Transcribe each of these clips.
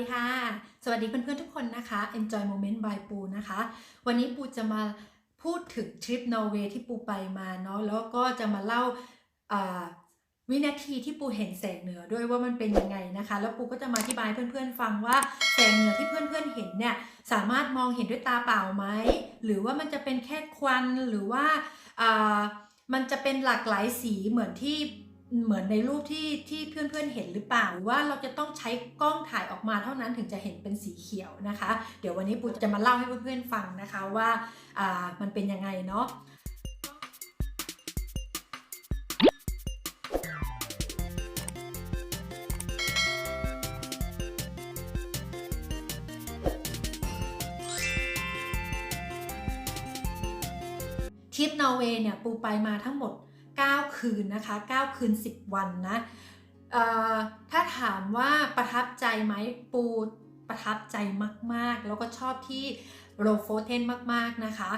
ดีค่ะ สวัสดีเพื่อนๆทุกคนนะคะ Enjoy Moment by ปูนะคะ วันนี้ปูจะมาพูดถึงทริปนอร์เวย์ที่ปูไปมาเนาะ แล้วก็จะมาเล่าวินาทีที่ปูเห็นแสงเหนือด้วยว่ามันเป็นยังไงนะคะ แล้วปูก็จะมาอธิบายเพื่อนๆฟังว่าแสงเหนือที่เพื่อนๆเห็นเนี่ยสามารถมองเห็นด้วยตาเปล่าไหม หรือว่ามันจะเป็นแค่ควัน หรือว่ามันจะเป็นหลากหลายสีเหมือนที่ เหมือนในรูปที่ที่เพื่อนๆเห็นหรือเปล่าว่าเราจะต้องใช้กล้องถ่ายออกมาเท่านั้นถึงจะเห็นเป็นสีเขียวนะคะ เดี๋ยววันนี้ปูจะมาเล่าให้เพื่อนๆฟังนะคะว่าอ่ามันเป็นยังไงเนาะทริปนอร์เวย์เนี่ยปูไปมาทั้งหมด คืนนะคะ 9 คืน 10 วันนะถ้าถามว่าประทับใจไหมปูประทับใจมากๆ แล้วก็ชอบที่โรโฟเทนมากๆนะคะ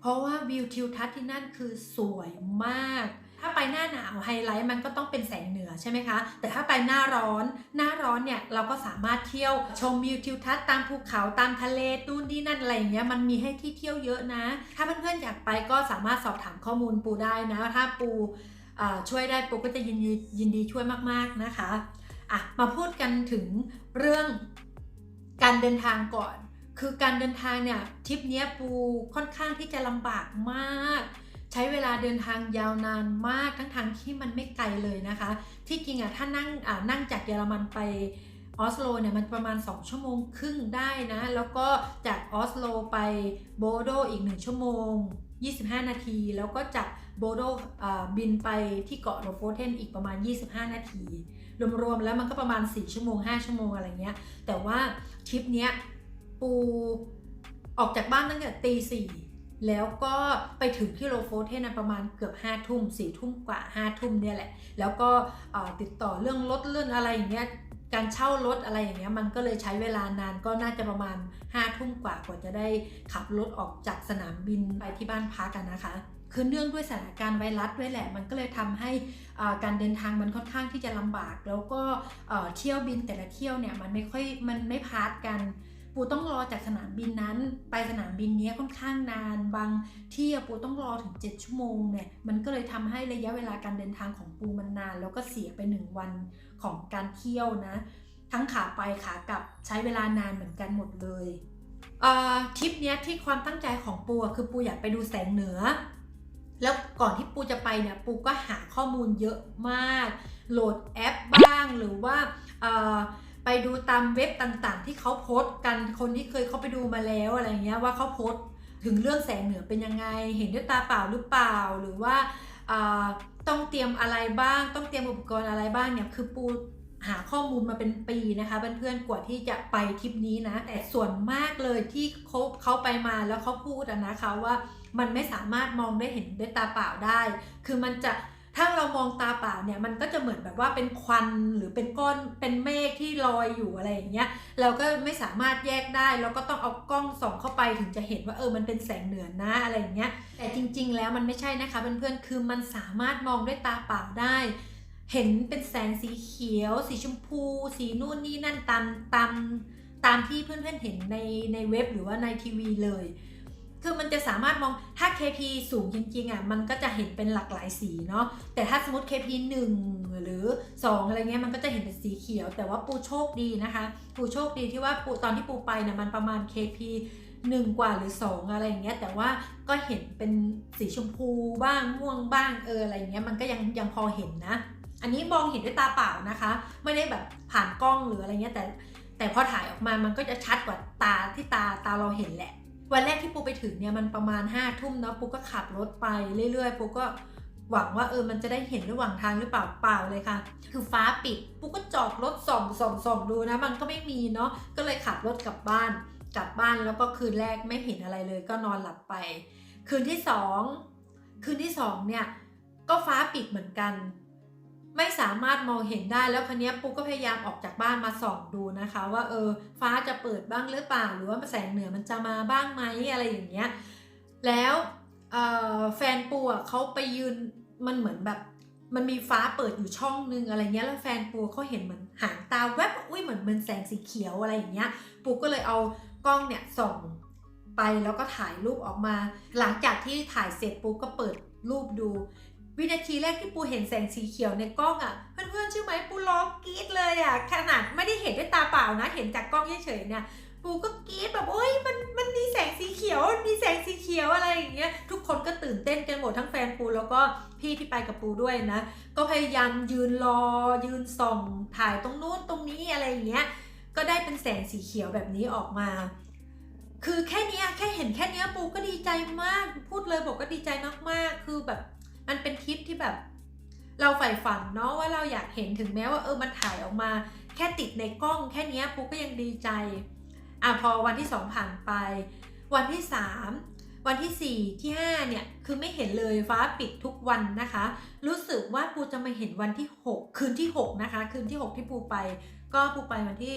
เพราะว่าวิวทิวทัศน์ที่นั่นคือสวยมากาไปหน้าหนาวไฮไลท์มันก็ต้องเป็นแสงเหนือใช่ไหมคะ แต่ถ้าไปหน้าร้อน หน้าร้อนเนี่ยเราก็สามารถเที่ยวชมวิวทิวทัศน์ตามภูเขาตามทะเลนู่นนี่นั่นอะไรอย่างเงี้ยมันมีให้ที่เที่ยวเยอะนะ ถ้าเพื่อนๆอยากไปก็สามารถสอบถามข้อมูลปูได้นะ ถ้าปูช่วยได้ปูก็จะยินดียินดีช่วยมากๆนะคะอะมาพูดกันถึงเรื่องการเดินทางก่อน คือการเดินทางเนี่ยทริปนี้ปูค่อนข้างที่จะลำบากมาก ช้เวลาเดินทางยาวนานมากทั้งทางที่มันไม่ไกลเลยนะคะ ที่จริงอะถ้านั่งอ่านั่งจากเยอรมันไปออสโลเนี่ยมันประมาณ 2 ชั่วโมงครึ่งได้นะ แล้วก็จากออสโลไปโบโดอีก 1 ชั่วโมง 25 นาที แล้วก็จากโบโดบินไปที่เกาะโรโฟเทนอีกประมาณ 25 นาที รวมๆแล้วมันก็ประมาณ 4 ชั่วโมง 5 ชั่วโมงอะไรเงี้ย แต่ว่าทริปเนี้ยปูออกจากบ้านตั้งแต่ตีสี่ แล้วก็ไปถึงที่โรโฟเทนประมาณเกือบ5้าทุ่มสี่ทุ่มกว่า5้าทุ่มเนี่ยแหละ แล้วก็ติดต่อเรื่องรถเรื่องอะไรอย่างเงี้ยการเช่ารถอะไรอย่างเงี้ยมันก็เลยใช้เวลานานก็น่าจะประมาณ5้าทุ่มกว่ากว่าจะได้ขับรถออกจากสนามบินไปที่บ้านพักกันนะคะคือเนื่องด้วยสถานการณ์ไวรัสด้วยแหละ มันก็เลยทำให้การเดินทางมันค่อนข้างที่จะลำบาก แล้วก็เอ่อเที่ยวบินแต่ละเที่ยวเนี่ยมันไม่ค่อยมันไม่พาร์ทกัน ปูต้องรอจากสนามบินนั้น ไปสนามบินนี้ค่อนข้างนานบางที่ปูต้องรอถึง 7 ชั่วโมงเนี่ยมันก็เลยทำให้ระยะเวลาการเดินทางของปูมันนาน แล้วก็เสียไป 1 วันของการเที่ยวนะ ทั้งขาไปขากลับใช้เวลานานเหมือนกันหมดเลยเทริปเนี้ยที่ความตั้งใจของปูคือปูอยากไปดูแสงเหนือ แล้วก่อนที่ปูจะไปเนี่ยปูก็หาข้อมูลเยอะมาก โหลดแอปบ้างหรือว่า ไปดูตามเว็บต่างๆ ที่เขาโพสต์กันคนที่เคยเข้าไปดูมาแล้วอะไรเงี้ยว่าเขาโพสต์ถึงเรื่องแสงเหนือเป็นยังไง เห็นด้วยตาเปล่าหรือเปล่าหรือว่าต้องเตรียมอะไรบ้าง ต้องเตรียมอุปกรณ์อะไรบ้างเนี่ยคือปูหาข้อมูลมาเป็นปีนะคะเพื่อนๆกว่าที่จะไปทริปนี้นะ แต่ส่วนมากเลยที่เขาเขาไปมาแล้วเขาพูดนะคะว่ามันไม่สามารถมองได้เห็นด้วยตาเปล่าได้ คือมันจะ ถ้าเรามองตาเปล่าเนี่ยมันก็จะเหมือนแบบว่าเป็นควันหรือเป็นก้อนเป็นเมฆที่ลอยอยู่อะไรอย่างเงี้ยเราก็ไม่สามารถแยกได้เราก็ต้องเอากล้องส่องเข้าไปถึงจะเห็นว่าเออมันเป็นแสงเหนือนะอะไรอย่างเงี้ยแต่จริง ๆ แล้วมันไม่ใช่นะคะเพื่อนๆคือมันสามารถมองด้วยตาเปล่าได้ เห็นเป็นแสงสีเขียว สีชมพู สีนู่นนี่นั่นตามตามตามที่เพื่อนๆเห็นในในเว็บหรือว่าในทีวีเลย คือมันจะสามารถมองถ้า KP สูงจริงๆอะมันก็จะเห็นเป็นหลากหลายสีเนาะแต่ถ้าสมมติ KP 1 หรือ 2 อะไรเงี้ยมันก็จะเห็นเป็นสีเขียว แต่ว่าปูโชคดีนะคะ ปูโชคดีที่ว่าปูตอนที่ปูไปเนี่ยมันประมาณ KP 1 กว่าหรือ 2 อะไรอย่างเงี้ยแต่ว่าก็เห็นเป็นสีชมพูบ้างม่วงบ้างเอออะไรเงี้ยมันก็ยังยังพอเห็นนะ อันนี้มองเห็นด้วยตาเปล่านะคะ ไม่ได้แบบผ่านกล้องหรืออะไรเงี้ยแต่แต่พอถ่ายออกมามันก็จะชัดกว่าตาที่ตาตาเราเห็นแหละ วันแรกที่ปูไปถึงเนี่ยมันประมาณ5้าทุ่มเนาะปูก็ขับรถไปเรื่อยๆปูก็หวังว่าเออมันจะได้เห็นระหว่างทางหรือเปล่าเปล่าเลยค่ะ คือฟ้าปิดปูก็จอดรถส่องส่องส่องดูนะมันก็ไม่มีเนาะก็เลยขับรถกลับบ้านกลับบ้านแล้วก็คืนแรกไม่เห็นอะไรเลย ก็นอนหลับไป คืนที่สองคืนที่สองเนี่ยก็ฟ้าปิดเหมือนกัน ไม่สามารถมองเห็นได้แล้วคันนี้ยปูก็พยายามออกจากบ้านมาส่องดูนะคะ ว่าเออฟ้าจะเปิดบ้างหรือเปล่าหรือว่าแสงเหนือมันจะมาบ้างไหมอะไรอย่างเงี้ยแล้วออแฟนปูอะเขาไปยืนมันเหมือนแบบมันมีฟ้าเปิดอยู่ช่องนึงอะไรเงี้ยแล้วแฟนปูเขาเห็นเหมือนหางตาแวบอุ้ยเหมือนเป็นแสงสีเขียวอะไรอย่างเงี้ยปูก็เลยเอากล้องเนี่ยส่องไปแล้วก็ถ่ายรูปออกมา หลังจากที่ถ่ายเสร็จปูก็เปิดรูปดู วินาทีแรกที่ปูเห็นแสงสีเขียวในกล้องอะ่ะเพื่อนๆเชื่อไหมปูร้องกรี๊ดเลยอะ่ะขนาดไม่ได้เห็นด้วยตาเปล่านะ เห็นจากกล้องเฉยๆเนี่ยปูก็กรี๊ดแบบโอ้ยมันมันมีแสงสีเขียวมีแสงสีเขียวอะไรอย่างเงี้ยทุกคนก็ตื่นเต้นกันหมดทั้งแฟนปูแล้วก็พี่ที่ไปกับปูด้วยนะ ก็พยายามยืนรอ ยืนส่องถ่ายตรงนู้นตรงนี้อะไรอย่างเงี้ยก็ได้เป็นแสงสีเขียวแบบนี้ออกมา คือแค่นี้แค่เห็นแค่นี้ปูก็ดีใจมาก พูดเลยบอกก็ดีใจมากๆ คือแบบ มันเป็นคลิปที่แบบ เราใฝ่ฝันเนาะว่าเราอยากเห็นถึงแม้ว่าเออมันถ่ายออกมา แค่ติดในกล้องแค่นี้ยปูก็ยังดีใจอะพอวันที่สองผ่านไป วันที่สามวันที่สี่ที่ห้าเนี่ย คือไม่เห็นเลยฟ้าปิดทุกวันนะคะ รู้สึกว่าปูจะมาเห็นวันที่หกคืนที่หกนะคะ คืนที่หกที่ปูไป ก็ปูไปวันที่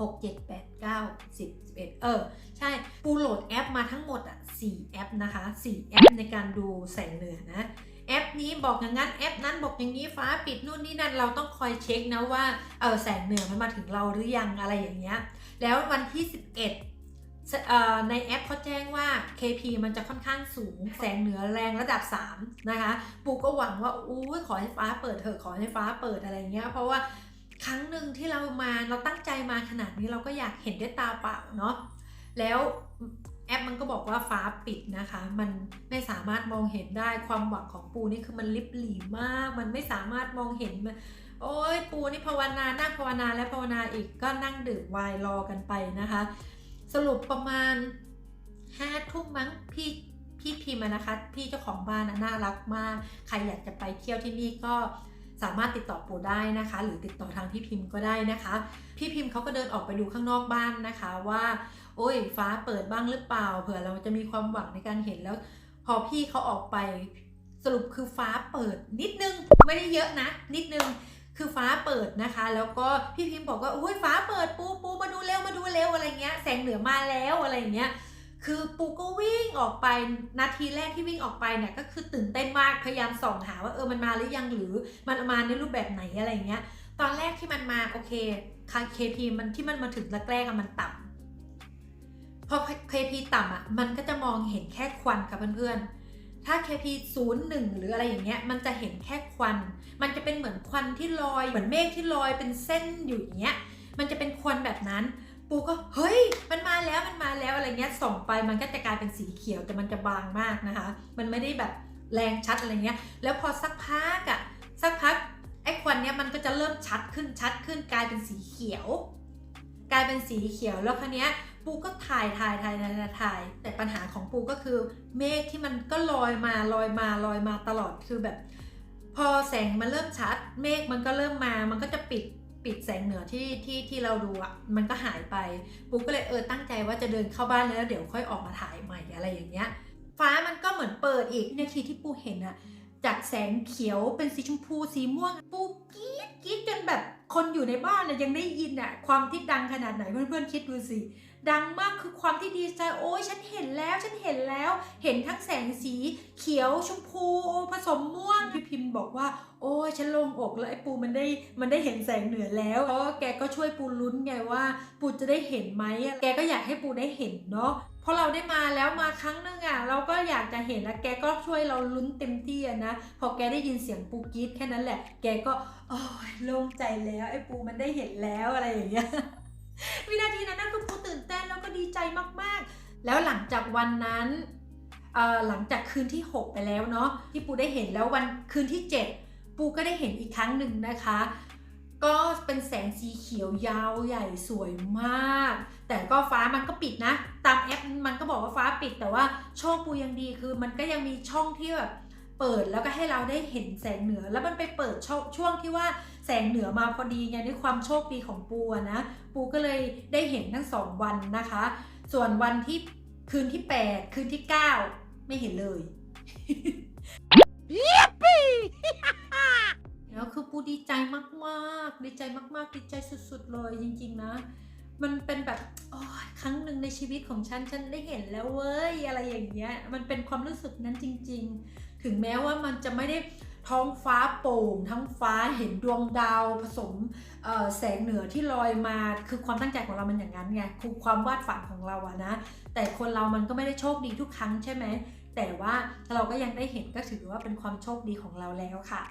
หกเจ็ดแปดเก้าสิบสิบเอ็ดเออ ใช่ ปูโหลดแอปมาทั้งหมดอะสี่แอปนะคะสี่แอปในการดูแสงเหนือนะ แอปนี้บอกอย่างนั้น แอปนั้นบอกอย่างนี้ ฟ้าปิดนู่นนี่นั่น เราต้องคอยเช็คนะว่า เออแสงเหนือมันมาถึงเราหรือยังอะไรอย่างเงี้ย แล้ววันที่ 11เอ่อในแอปเขาแจ้งว่า KP มันจะค่อนข้างสูง แสงเหนือแรงระดับ 3 นะคะ ปูก็หวังว่าอู้ขอให้ฟ้าเปิดเถอะขอให้ฟ้าเปิดอะไรเงี้ย เพราะว่า ครั้งหนึ่งที่เรามาเราตั้งใจมาขนาดนี้เราก็อยากเห็นด้วยตาเปล่าเนาะแล้วแอปมันก็บอกว่าฟ้าปิดนะคะ มันไม่สามารถมองเห็นได้ความหวังของปูนี่คือมันลิบหลีมาก มันไม่สามารถมองเห็นมันโอ้ยปูนี่ภาวนานั่งภาวนาและภาวนาอีกก็นั่งดื่มไวน์รอกันไปนะคะ สรุปประมาณห้าทุ่มมั้งพี่พี่พิมพ์นะคะ พี่เจ้าของบ้านนะน่ารักมาก ใครอยากจะไปเที่ยวที่นี่ก็ สามารถติดต่อปูได้นะคะ หรือติดต่อทางพี่พิมพ์ก็ได้นะคะ พี่พิมพ์เขาก็เดินออกไปดูข้างนอกบ้านนะคะว่า โอ้ยฟ้าเปิดบ้างหรือเปล่า เผื่อเราจะมีความหวังในการเห็นแล้ว พอพี่เขาออกไปสรุปคือฟ้าเปิดนิดนึงไม่ได้เยอะนะ นิดนึงคือฟ้าเปิดนะคะ แล้วก็พี่พิมพ์บอกว่าโอ้ยฟ้าเปิดปูปูมาดูเร็วมาดูเร็วอะไรเงี้ยแสงเหนือมาแล้วอะไรเงี้ย คือปูก็วิ่งออกไปนาทีแรกที่วิ่งออกไปเนี่ยก็คือตื่นเต้นมากพยายามส่องหาว่าเออมันมาหรือยังหรือมันมาในรูปแบบไหนอะไรเงี้ย ตอนแรกที่มันมาโอเคค่า KP มันที่มันมาถึงแรกๆอะมันต่ำพอ KP ต่ำอะมันก็จะมองเห็นแค่ควันค่ะเพื่อนๆ ถ้า KP 0 1 หรืออะไรอย่างเงี้ยมันจะเห็นแค่ควัน มันจะเป็นเหมือนควันที่ลอยเหมือนเมฆที่ลอยเป็นเส้นอยู่อย่างเงี้ยมันจะเป็นควันแบบนั้น ปูก็เฮ้ย มันมาแล้วมันมาแล้วอะไรเงี้ยส่องไปมันก็จะกลายเป็นสีเขียวแต่มันจะบางมากนะคะ มันไม่ได้แบบแรงชัดอะไรเงี้ย แล้วพอสักพักอะสักพักไอ้ควันเนี้ยมันก็จะเริ่มชัดขึ้นชัดขึ้นกลายเป็นสีเขียว กลายเป็นสีเขียวแล้วคันเนี้ยปูก็ถ่ายถ่ายถ่ายถ่ายถ่ายถ่ายแต่ปัญหาของปูก็คือเมฆที่มันก็ลอยมาลอยมาลอยมาตลอดคือแบบ พอแสงมันเริ่มชัด เมฆมันก็เริ่มมามันก็จะปิด ปิดแสงเหนือที่ที่ที่เราดูอะมันก็หายไปปุ๊กก็เลยเออตั้งใจว่าจะเดินเข้าบ้านแล้วเดี๋ยวค่อยออกมาถ่ายใหม่อะไรอย่างเงี้ย ฟ้ามันก็เหมือนเปิดอีกนาทีที่ปูเห็นอะจากแสงเขียวเป็นสีชมพูสีม่วง ปูกรี๊ดกรี๊ดจนแบบคนอยู่ในบ้านน่ะยังได้ยินอะความที่ดังขนาดไหนเพื่อนๆคิดดูสิ ดังมากคือความที่ดีใจโอ้ยฉันเห็นแล้วฉันเห็นแล้ว เห็นทั้งแสงสีเขียวชมพูผสมม่วงพี่พิมพ์บอกว่า โอ้ยฉันโลงอกแล้วไอ้ปูมันได้มันได้เห็นแสงเหนือแล้วเพราะแกก็ช่วยปูลุ้นไงว่า ปูจะได้เห็นไหมแกก็อยากให้ปูได้เห็นเนาะพราะเราได้มาแล้วมาครั้งนึงอะเราก็อยากจะเห็นแล้วแกก็ช่วยเราลุ้นเต็มที่นะพอแกได้ยินเสียงปูกรีดแค่นั้นแหละ แกก็โอ้ยโล่งใจแล้วไอ้ปูมันได้เห็นแล้วอะไรอย่างเงี้ย วินาทีนั้นนะคือปูตื่นเต้นแล้วก็ดีใจมากๆ แล้วหลังจากวันนั้นหลังจากคืนที่ 6 ไปแล้วเนาะที่ปูได้เห็นแล้ววันคืนที่ 7 ปูก็ได้เห็นอีกครั้งหนึ่งนะคะ ก็เป็นแสงสีเขียวยาวใหญ่สวยมาก แต่ก็ฟ้ามันก็ปิดนะ ตามแอปมันก็บอกว่าฟ้าปิด แต่ว่าโชคปูยังดีคือมันก็ยังมีช่องที่แบบ เปิดแล้วก็ให้เราได้เห็นแสงเหนือ แล้วมันไปเปิดช่องช่วงที่ว่าแสงเหนือมาพอดีไงด้วยความโชคดีของปูอะนะ ปูก็เลยได้เห็นทั้งสองวันนะคะ ส่วนวันที่คืนที่ 8 คืนที่ 9 ไม่เห็นเลยแล้วคือปูดีใจมากๆ ดีใจมากๆ ดีใจสุดๆ เลยจริงๆนะ มันเป็นแบบโอ้ยครั้งหนึ่งในชีวิตของฉัน ฉันได้เห็นแล้วเว้ย อะไรอย่างเงี้ย มันเป็นความรู้สึกนั้นจริง ๆ ถึงแม้ว่ามันจะไม่ได้ท้องฟ้าโปร่งทั้งฟ้าเห็นดวงดาวผสมแสงเหนือที่ลอยมาคือความตั้งใจของเรามันอย่างนั้นไงคือความวาดฝันของเราอะนะแต่คนเรามันก็ไม่ได้โชคดีทุกครั้งใช่ไหมแต่ว่าเราก็ยังได้เห็นก็ถือว่าเป็นความโชคดีของเราแล้วค่ะ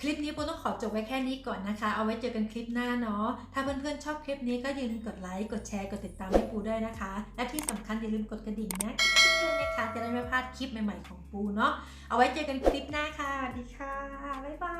คลิปนี้ปูต้องขอจบไว้แค่นี้ก่อนนะคะ เอาไว้เจอกันคลิปหน้าเนาะ ถ้าเพื่อนๆชอบคลิปนี้ก็อย่าลืมกดไลค์ กดแชร์ กดติดตามให้ปูด้วยนะคะ และที่สำคัญอย่าลืมกดกระดิ่งนะด้วยนะคะจะได้ไม่พลาดคลิปใหม่ๆของปูเนาะ เอาไว้เจอกันคลิปหน้าค่ะ สวัสดีค่ะ บ๊ายบาย